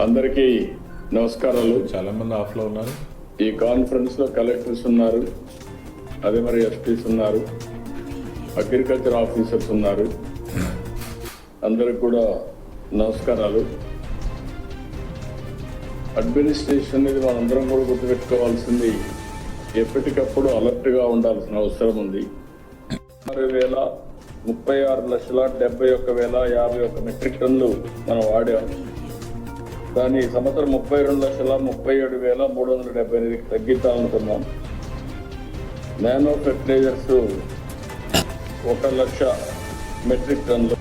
అందరికీ నమస్కారాలు. చాలా మంది ఆఫ్లో ఉన్నారు. ఈ కాన్ఫరెన్స్లో కలెక్టర్స్ ఉన్నారు. అదే మరి ఎస్పీస్ ఉన్నారు. అగ్రికల్చర్ ఆఫీసర్స్ ఉన్నారు. అందరికి కూడా నమస్కారాలు. అడ్మినిస్ట్రేషన్ అనేది మనందరం కూడా గుర్తుపెట్టుకోవాల్సింది. ఎప్పటికప్పుడు అలర్ట్గా ఉండాల్సిన అవసరం ఉంది. ఆరు వేల ముప్పై ఆరు లక్షల డెబ్బై ఒక్క వేల యాభై ఒక్క మెట్రిక్ టన్నులు మనం వాడాం. దాని సంవత్సరం ముప్పై రెండు లక్షల ముప్పై ఏడు వేల మూడు వందల డెబ్బై ఎనిమిదికి తగ్గిద్దామనుకున్నాం. నానో ఫెర్టిలైజర్స్ ఒక లక్ష మెట్రిక్ టన్లు